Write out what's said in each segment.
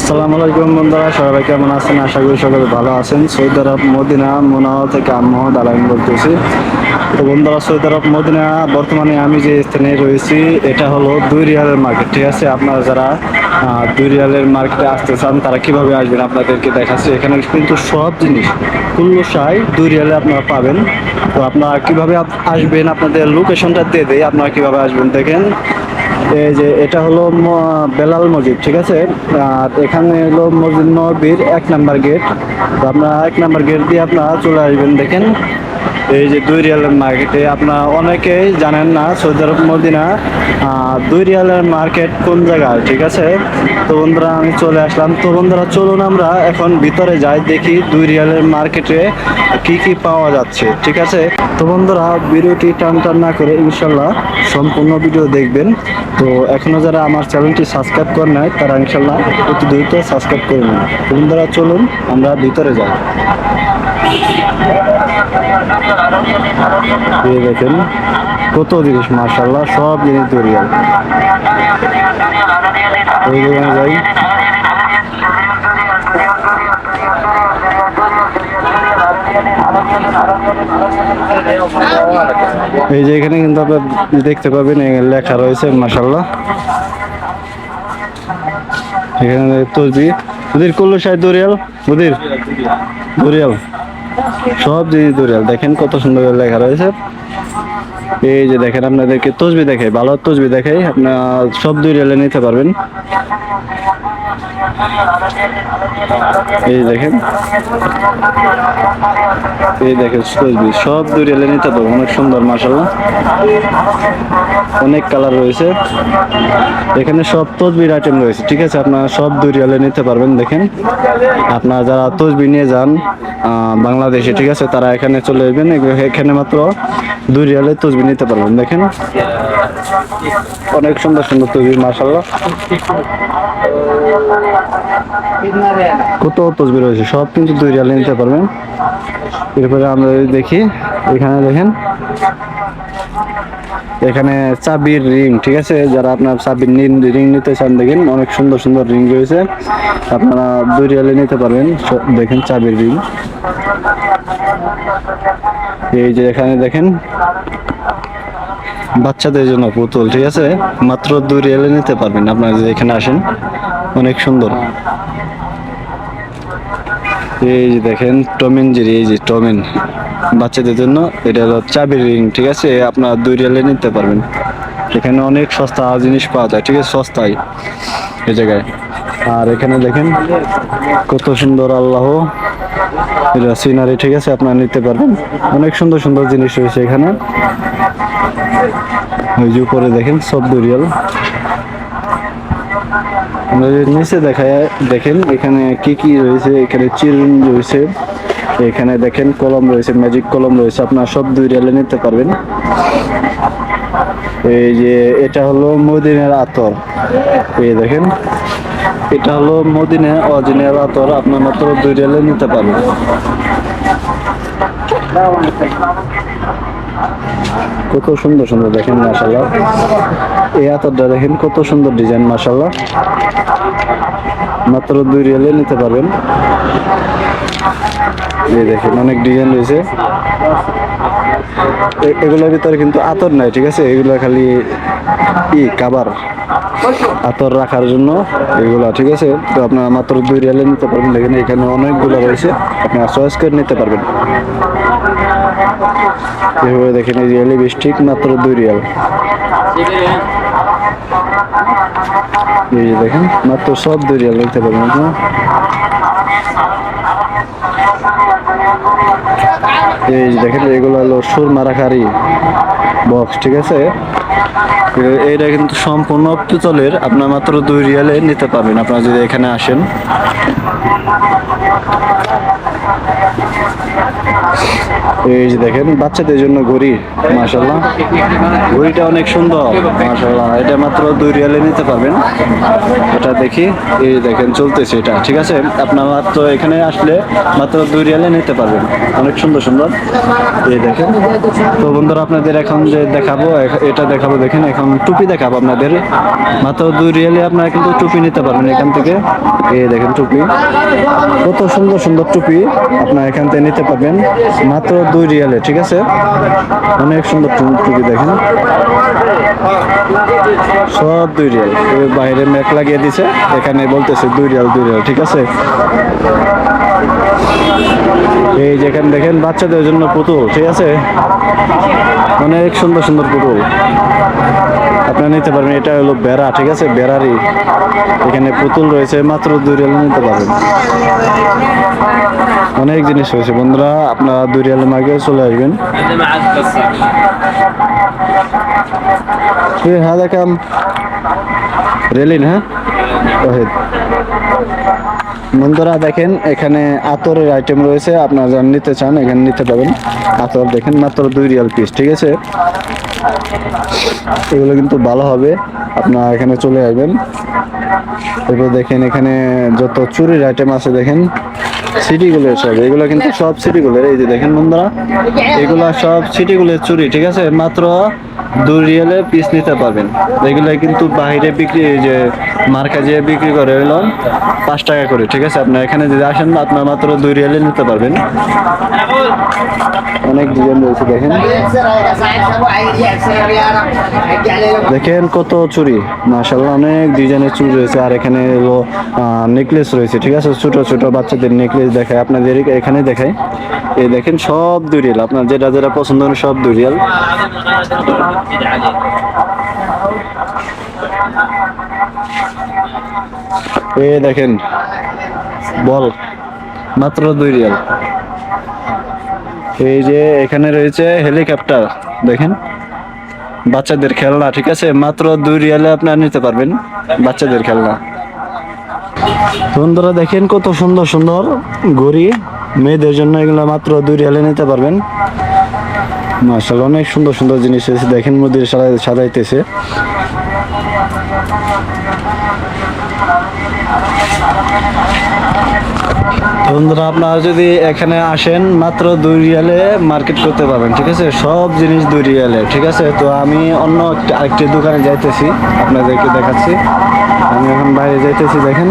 আসসালামু আলাইকুম বন্ধুরা, সবাই কেমন আছেন? আশা করি সকলে ভালো আছেন। সৌদি আরব মদিনা মোনাওয়া থেকে আমি মোহাম্মদ আলাইন বলতেছি। তো বন্ধুরা সৌদি আরব মদিনা, বর্তমানে আমি যে স্থানে রয়েছি, এটা হলো দুই রিয়ালের মার্কেট ঠিক আছে? আপনারা যারা দুই রিয়ালের মার্কেটে আসতে চান, তারা কীভাবে আসবেন আপনাদেরকে দেখাচ্ছি। এখানে কিন্তু সব জিনিস কুল্লু সাই দুই রিয়ালে আপনারা পাবেন। তো আপনারা কীভাবে আসবেন, আপনাদের লোকেশনটা দিয়ে দেয় আপনারা কীভাবে আসবেন দেখেন। এই যে এটা হলো বেলাল মসজিদ, ঠিক আছে? আর এখানে হলো মসজিদ নবীর এক নাম্বার গেট। তো আপনারা এক নাম্বার গেট দিয়ে আপনারা চলে আসবেন, দেখেন। এই যে দুই রিয়ালের মার্কেটে আপনারা অনেকেই জানেন না, সৌদি আরব মদিনা দুই রিয়ালের মার্কেট কোন জায়গায়, ঠিক আছে? তো বন্ধুরা, আমি চলে আসলাম। তো বন্ধুরা, চলুন আমরা এখন ভিতরে যাই, দেখি দুই রিয়ালের মার্কেটে কি কি পাওয়া যাচ্ছে, ঠিক আছে? তো বন্ধুরা, ভিডিওটি টান টান না করে ইনশাল্লাহ সম্পূর্ণ ভিডিও দেখবেন। তো এখনও যারা আমার চ্যানেলটি সাবস্ক্রাইব করে নাই, তারা ইনশাল্লাহ অতি দ্রুত সাবস্ক্রাইব করে নিন। বন্ধুরা, চলুন, আমরা ভিতরে যাই। দেখেন, কত জিনিস মার্শাল্লাহ সব জিনিস তৈরি দোকানে যাই। এই যে এখানে কিন্তু আপনার দেখতে পাবেন লেখা রয়েছে মার্শাল্লাহ এখানে তসবি। বুদির কল্লু সাহেব দরিয়াল বুদির দরিয়াল। সব জিনিস দরিয়াল, দেখেন কত সুন্দর লেখা রয়েছে। এই যে দেখেন, আপনাদেরকে তসবি দেখাই, ভালো তসবি দেখাই, আপনার সব দরিয়ালে নিতে পারবেন। এই দেখেন। এই দেখেন তসবি সব দরিয়ালে নিতে পারবেন অনেক সুন্দর মাসাল্লাহ অনেক কালার রয়েছে। এখানে সব তসবির আইটেম রয়েছে, ঠিক আছে? আপনারা সব দরিয়ালে নিতে পারবেন, দেখেন। আপনারা যারা তসবি নিয়ে যান বাংলাদেশে, ঠিক আছে? তারা এখানে চলে আসবেন, এখানে মাত্র দুই রিয়ালে তসবি নিতে পারবেন, দেখেন। অনেক সুন্দর সুন্দর তসবি মার্শাল্লাহ কত তসবি রয়েছে? সব কিন্তু দুই রিয়ালে নিতে পারবেন। এরপরে আমরা দেখি, এখানে দেখেন, এখানে চাবির রিং, ঠিক আছে? যারা আপনার চাবির রিং নিতে চান, দেখেন অনেক সুন্দর সুন্দর রিং রয়েছে। আপনারা দুই রিয়ালে নিতে পারবেন। দেখেন চাবির রিং। এই যে এখানে দেখেন, বাচ্চাদের জন্য পুতুল, ঠিক আছে? মাত্র দুই রিয়ালে নিতে পারবেন। আপনারা যদি এখানে আসেন, অনেক সুন্দর। এই যে দেখেন টমেন জেরি, এই যে টমেন বাচ্চাদের জন্য, এটা হলো চাবির রিং ঠিক আছে? আপনার দুই রিয়ালে নিতে পারবেন। এখানে অনেক সস্তা জিনিস পাওয়া যায়, ঠিক আছে? সস্তায় এই জায়গায়। আর এখানে দেখেন, কত সুন্দর আল্লাহ। এটা সিনারি ঠিক আছে? আপনারা নিতে পারবেন। অনেক সুন্দর সুন্দর জিনিস রয়েছে এখানে। ওই যে উপরে দেখেন, সব দুরিয়াল নিচে দেখায়, দেখেন এখানে কি কি রয়েছে, এখানে চিরুন রয়েছে, এখানে দেখেন কলম রয়েছে ম্যাজিক কলম রয়েছে, আপনার সব দুই রিয়ালে নিতে পারবেন। এই যে এটা হলো মদিনের আতর। এই দেখেন, এটা হলো মদিনের অরিজিনাল আতর, আপনার মাত্র দুই রেলে নিতে পারবেন। কত সুন্দর সুন্দর দেখেন মাশাল্লাহ এই আতরটা দেখেন কত সুন্দর ডিজাইন মাশাল্লাহ মাত্র দুই রিয়ালে নিতে পারবেন। এই দেখেন অনেক ডিজাইন রয়েছে। এগুলোর ভিতরে কিন্তু আতর নাই, ঠিক আছে? এগুলো খালি ই, কাবার। আতর রাখার জন্য এগুলা, ঠিক আছে? তো আপনারা মাত্র দুই রিয়ালে নিতে পারবেন। দেখেন এখানে অনেকগুলো রয়েছে। আপনারা চয়েস করে নিতে পারবেন। এভাবে দেখেন এই রিয়ালি বৃষ্টিক মাত্র দুই রিয়াল। এই দেখেন, মাত্র সব দুই রিয়াল নিতে পারবেন আপনারা এই দেখেন, এগুলো হলো সুরমা রাখারি বক্স ঠিক আছে? এইটা কিন্তু সম্পূর্ণ পিতলের আপনার মাত্র দুই রিয়ালে নিতে পারবেন, আপনারা যদি এখানে আসেন। এই যে দেখেন, বাচ্চাদের জন্য ঘড়ি মাশাল্লাহ ঘড়িটা অনেক সুন্দর মাশাল্লাহ এটা মাত্র দুই রিয়ালে নিতে পারবেন। এটা দেখি, এই দেখেন, চলতেছে এটা, ঠিক আছে? আপনার মাত্র এখানে আসলে মাত্র দুই রিয়ালে নিতে পারবেন। অনেক সুন্দর সুন্দর। এই দেখেন, তো বন্ধুরা, আপনাদের এখন যে দেখাবো এটা দেখাবো, দেখেন, এখন টুপি দেখাবো আপনাদের। মাত্র দুই রিয়ালে আপনারা কিন্তু টুপি নিতে পারবেন এখান থেকে। এই দেখেন, টুপি। কত সুন্দর সুন্দর টুপি আপনারা এখান থেকে নিতে পারবেন। মাত্র দুই রিয়ালে, ঠিক আছে? অনেক সুন্দর টু- টুপি দেখেন। সব দুই রিয়াল। বাইরে ম্যাক লাগিয়ে দিছে, এখানে বলতেছে দুই রিয়াল দুই রিয়াল, ঠিক আছে? এই যেখানে দেখেন, বাচ্চাদের জন্য পুতুল, ঠিক আছে? অনেক সুন্দর সুন্দর পুতুল। আপনারা নিতে পারবেন, এটা হলো বেড়া, ঠিক আছে? বেড়ারই এখানে পুতুল রয়েছে, মাত্র দুই রিয়ালে নিতে পারবেন। অনেক জিনিস রয়েছে বন্ধুরা, আপনারা দুই রিয়ালের মাকে চলে আসবেন। হ্যাঁ দেখাম। রেলিন হ্যাঁ? ওহেদ বন্ধুরা, দেখেন, এখানে আতরের আইটেম রয়েছে। আপনারা যারা নিতে চান, এখানে নিতে পাবেন আতর দেখেন, মাত্র দুই রিয়াল পিস ঠিক আছে? এগুলো কিন্তু ভালো হবে। আপনারা এখানে চলে আসবেন। এরপর দেখেন এখানে যত চুরির আইটেম আছে দেখেন সিটিগুলোর সব, এগুলো কিন্তু সব সিটিগুলোর। এই যে দেখেন বন্ধুরা, এগুলো সব সিটিগুলোর চুরি, ঠিক আছে? মাত্র দুই রিয়ালে পিস নিতে পারবেন। এগুলো কিন্তু বাইরে বিক্রি যে মার্কা যে বিক্রি করে হলো পাঁচ টাকা করে, ঠিক আছে? আপনার এখানে যদি আসেন, আপনার মাত্র দুই রিয়ালে নিতে পারবেন। অনেক ডিজাইন রয়েছে, দেখেন। দেখেন কত চুরি মাশাল্লাহ অনেক ডিজাইনের চুরি রয়েছে। আর এখানে হলো নেকলেস রয়েছে, ঠিক আছে? ছোট ছোট বাচ্চাদের নেকলেস দেখায়, আপনাদের এখানে দেখায়। এই দেখেন সব দুই রিয়াল, আপনার যেটা যেটা পছন্দ সব দুই রিয়াল। এই দেখেন, বল। মাত্র দুই রিয়াল। এই যে এখানে রয়েছে হেলিকপ্টার, দেখেন। বাচ্চাদের খেলনা, ঠিক আছে? মাত্র দুই রিয়ালে আপনারা নিতে পারবেন বাচ্চাদের খেলনা। বন্ধুরা, দেখেন কত সুন্দর সুন্দর ঘড়ি। মেয়েদের জন্য এগুলো মাত্র দুই রিয়ালে নিতে পারবেন। মার্শাল অনেক সুন্দর সুন্দর জিনিস এসে দেখেন মধ্যে সাজাইতেছে। বন্ধুরা, আপনারা যদি এখানে আসেন, মাত্র দুই রিয়ালে মার্কেট করতে পারবেন, ঠিক আছে? সব জিনিস দুই রিয়ালে, ঠিক আছে? তো আমি অন্য একটা দোকানে যাইতেছি, আপনাদেরকে দেখাচ্ছি। আমি এখন বাইরে যাইতেছি, দেখেন।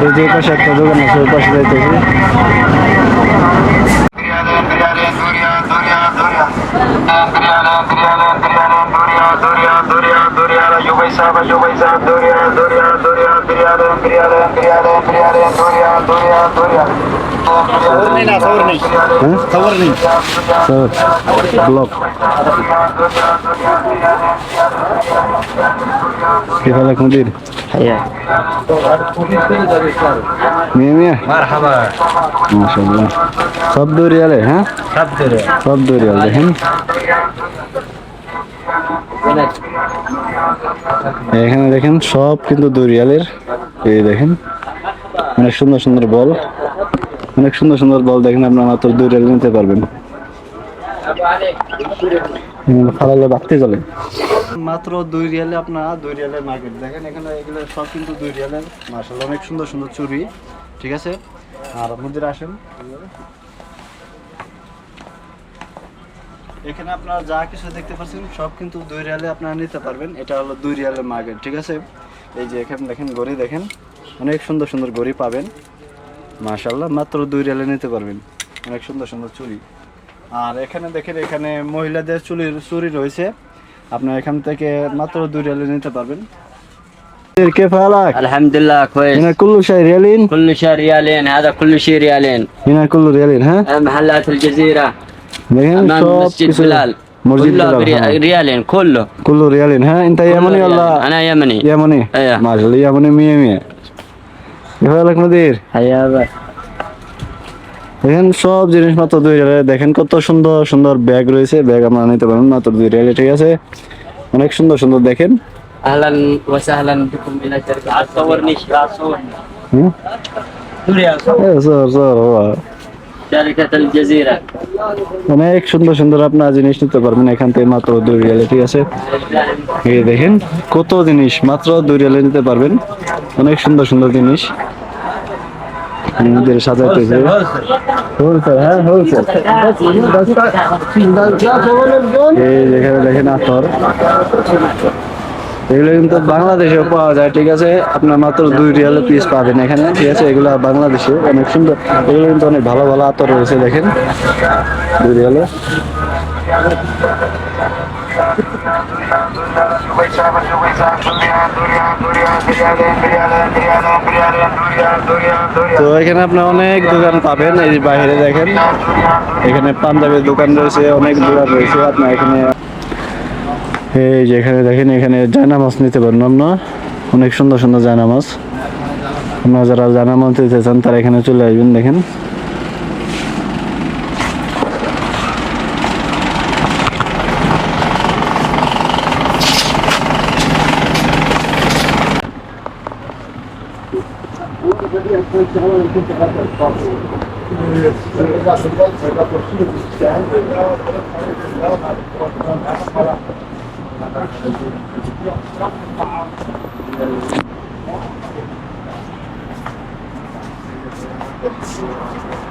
এই যে পাশে একটা দোকান আছে ওই পাশে যাইতেছি। হ্যাঁ ব্লক كيف حالك مدير؟ حياك مية مية مرحبا ما شاء الله সব দু রিয়ালে হ্যাঁ تفضل সব দু রিয়াল দেখেন এখানে দেখেন সব কিন্তু দু রিয়ালের এই দেখেন অনেক সুন্দর সুন্দর বল অনেক সুন্দর সুন্দর বল দেখেন আপনার, মাত্র দুই রিয়াল নিতে পারবেন। ফালালে বাড়তে চলে। মাত্র দুই রিয়ালে আপনারা, দুই রিয়ালের মার্কেট দেখেন এখানে, এগুলো সব কিন্তু দুই রিয়ালের মার্শাল অনেক সুন্দর সুন্দর চুরি, ঠিক আছে? আর মন্দিরে আসেন। এখানে আপনারা যা কিছু দেখতে পাচ্ছেন, সব কিন্তু দুই রিয়ালে আপনারা নিতে পারবেন। এটা হলো দুই রিয়ালের মার্কেট ঠিক আছে? এই যে এখানে দেখেন, গড়ি দেখেন। অনেক সুন্দর সুন্দর গড়ি পাবেন। মাশাল্লাহ মাত্র দুই রেলে নিতে পারবেন। অনেক সুন্দর সুন্দর চুরি। আর এখানে দেখেন এখানে মহিলাদের চুরির চুরি রয়েছে। আপনি এখান থেকে মাত্র দুই রেলে নিতে পারবেন। আলহামদুলিল্লাহ দেখেন সব দুই দেখেন কত সুন্দর সুন্দর ব্যাগ রয়েছে ব্যাগ আমরা নিতে পারেন মাত্র দুই রেলে ঠিক আছে? অনেক সুন্দর সুন্দর দেখেন। আহলান বিকুম জারকা হুম? দুরিয়া সর সর অনেক সুন্দর সুন্দর আপনার জিনিস নিতে পারবেন এখান থেকে মাত্র দুই রিয়ালে ঠিক আছে? এই দেখেন কত জিনিস মাত্র দুই রিয়ালে নিতে পারবেন। অনেক সুন্দর সুন্দর জিনিস। আমাদের হোলসেল হ্যাঁ হোলসেল এই যেখানে দেখেন আতর। এগুলো কিন্তু বাংলাদেশেও পাওয়া যায়, ঠিক আছে? আপনার মাত্র দুই রিয়ালে পিস পাবেন এখানে, ঠিক আছে? এগুলো বাংলাদেশে অনেক সুন্দর, এগুলো কিন্তু অনেক ভালো ভালো আতর রয়েছে, দেখেন। দুই রিয়ালে। তো এখানে আপনি অনেক দোকান পাবেন, এই বাইরে দেখেন। এখানে পাঞ্জাবের দোকান রয়েছে, অনেক দোকান রয়েছে, আপনার এখানে এই যে এখানে দেখেন, এখানে জানা মাছ নিতে পারেন আপনার অনেক সুন্দর সুন্দর জানা মাছ আপনারা যারা জানা মাছ নিতে চান, তারা এখানে চলে আসবেন, দেখেন। Gracias. Thank you.